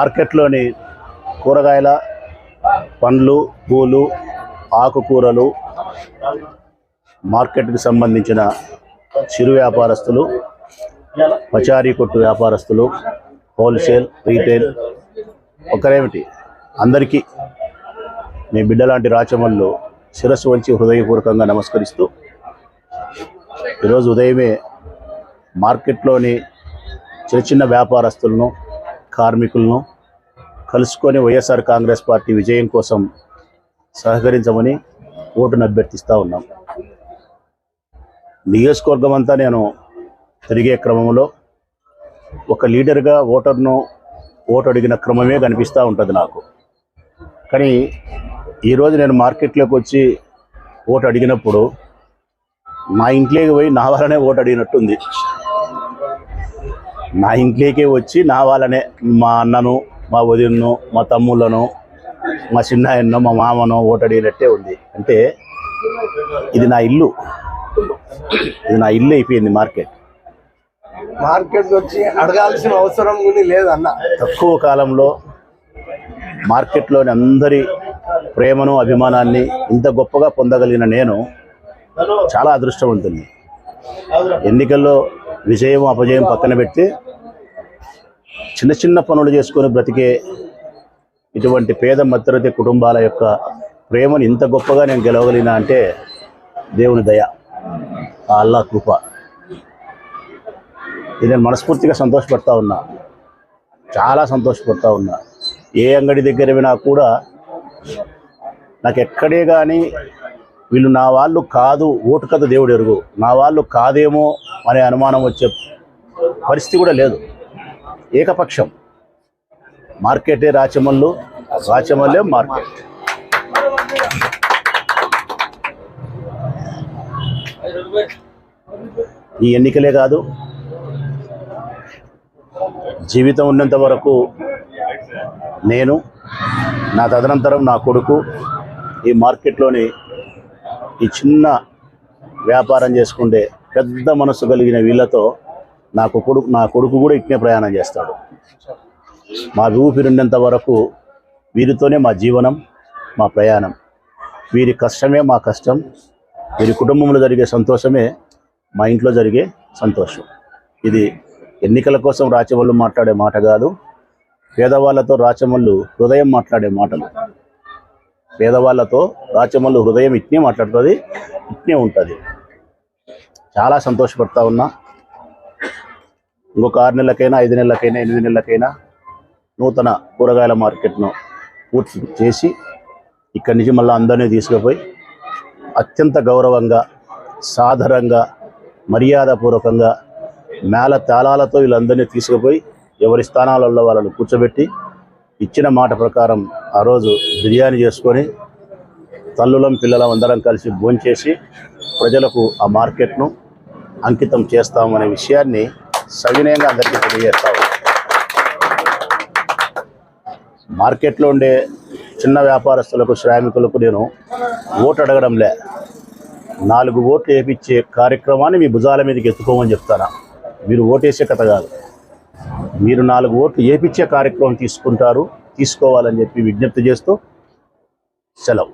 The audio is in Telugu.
మార్కెట్లోని కూరగాయల పండ్లు పూలు ఆకుకూరలు మార్కెట్కి సంబంధించిన చిరు వ్యాపారస్తులు పచారీ కొట్టు వ్యాపారస్తులు హోల్సేల్ రీటైల్ ఒకరేమిటి? అందరికీ మీ బిడ్డలాంటి రాచమల్లు శిరస్సు వంచి హృదయపూర్వకంగా నమస్కరిస్తూ ఈరోజు ఉదయమే మార్కెట్లోని చిన్న చిన్న వ్యాపారస్తులను కార్మికులను కలుసుకొని వైఎస్ఆర్ కాంగ్రెస్ పార్టీ విజయం కోసం సహకరించమని ఓటును అభ్యర్థిస్తూ ఉన్నాం. నియోజకవర్గం అంతా నేను తిరిగే క్రమంలో ఒక లీడర్గా ఓటర్ను ఓటు అడిగిన క్రమమే కనిపిస్తూ ఉంటుంది నాకు. కానీ ఈరోజు నేను మార్కెట్లోకి వచ్చి ఓటు అడిగినప్పుడు నా ఇంట్లోకి పోయి నా వల్లనే ఓటు అడిగినట్టుంది. నా ఇంట్లోకే వచ్చి నా వాళ్ళనే మా అన్నను మా వదినను మా తమ్ముళ్ళను మా చిన్నాయన్నో మా మామను ఓటు అడిగినట్టే ఉంది. అంటే ఇది నా ఇల్లు. ఇది నా ఇల్లు అయిపోయింది మార్కెట్. మార్కెట్ వచ్చి అడగాల్సిన అవసరం లేదన్న. తక్కువ కాలంలో మార్కెట్లోని అందరి ప్రేమను అభిమానాన్ని ఇంత గొప్పగా పొందగలిగిన నేను చాలా అదృష్టవంతుని ఎన్నికల్లో విజయం అపజయం పక్కన పెడితే చిన్న చిన్న పనులు చేసుకొని బ్రతికే ఇటువంటి పేద మధ్యతరగతి కుటుంబాల యొక్క ప్రేమను ఇంత గొప్పగా నేను గెలవగలిగినా అంటే దేవుని దయ ఆ అల్లా కృప. ఇది నేను మనస్ఫూర్తిగా సంతోషపడతా ఉన్నా. చాలా సంతోషపడతా ఉన్నా. ఏ అంగడి దగ్గర వినా కూడా నాకు ఎక్కడే కానీ వీళ్ళు నా వాళ్ళు కాదు ఓటు కథ దేవుడు ఎరుగు. నా వాళ్ళు కాదేమో అనే అనుమానం వచ్చే పరిస్థితి కూడా లేదు. ఏకపక్షం. మార్కెటే రాచమల్లు రాచమల్లే మార్కెట్. ఈ ఎన్నికలే కాదు జీవితం ఉన్నంత వరకు నేను నా తదనంతరం నా కొడుకు ఈ మార్కెట్లోని ఈ చిన్న వ్యాపారం చేసుకుంటే పెద్ద మనసు కలిగిన వీళ్ళతో నాకు కొడుకు నా కొడుకు కూడా ఇట్నే ప్రయాణం చేస్తాడు. మా ఊపిరిన్నంత వరకు వీరితోనే మా జీవనం మా ప్రయాణం. వీరి కష్టమే మా కష్టం వీరి కుటుంబంలో జరిగే సంతోషమే మా ఇంట్లో జరిగే సంతోషం. ఇది ఎన్నికల కోసం రాచమల్లు మాట్లాడే మాట కాదు పేదవాళ్ళతో రాచమల్లు హృదయం మాట్లాడే మాటలు. పేదవాళ్ళతో రాచమల్లు హృదయం ఇట్నే మాట్లాడుతుంది ఇట్నే ఉంటుంది. చాలా సంతోషపడతా ఉన్నా ఇంకొక ఆరు నెలలకైనా ఐదు నెలలకైనా ఎనిమిది నెలలకైనా నూతన కూరగాయల మార్కెట్ను పూర్తి చేసి ఇక్కడి నుంచి మళ్ళీ అందరినీ తీసుకుపోయి అత్యంత గౌరవంగా సాధారణంగా మర్యాదపూర్వకంగా మేళ తాళాలతో వీళ్ళందరినీ తీసుకుపోయి ఎవరి స్థానాలలో వాళ్ళని కూర్చోబెట్టి ఇచ్చిన మాట ప్రకారం ఆ రోజు బిర్యానీ చేసుకొని తల్లులం పిల్లలం అందరం కలిసి భోంచేసి ప్రజలకు ఆ మార్కెట్ను అంకితం చేస్తామనే విషయాన్ని సవినయంగా అందరికీ తెలియజేస్తాము మార్కెట్లో ఉండే చిన్న వ్యాపారస్తులకు శ్రామికులకు నేను ఓటు అడగడంలే నాలుగు ఓట్లు వేపించే కార్యక్రమాన్ని మీ భుజాల మీదకి ఎత్తుకోమని చెప్తాను? మీరు ఓటేసే కథ కాదు. మీరు నాలుగు ఓట్లు వేపించే కార్యక్రమం తీసుకుంటారు తీసుకోవాలని చెప్పి విజ్ఞప్తి చేస్తూ సెలవు.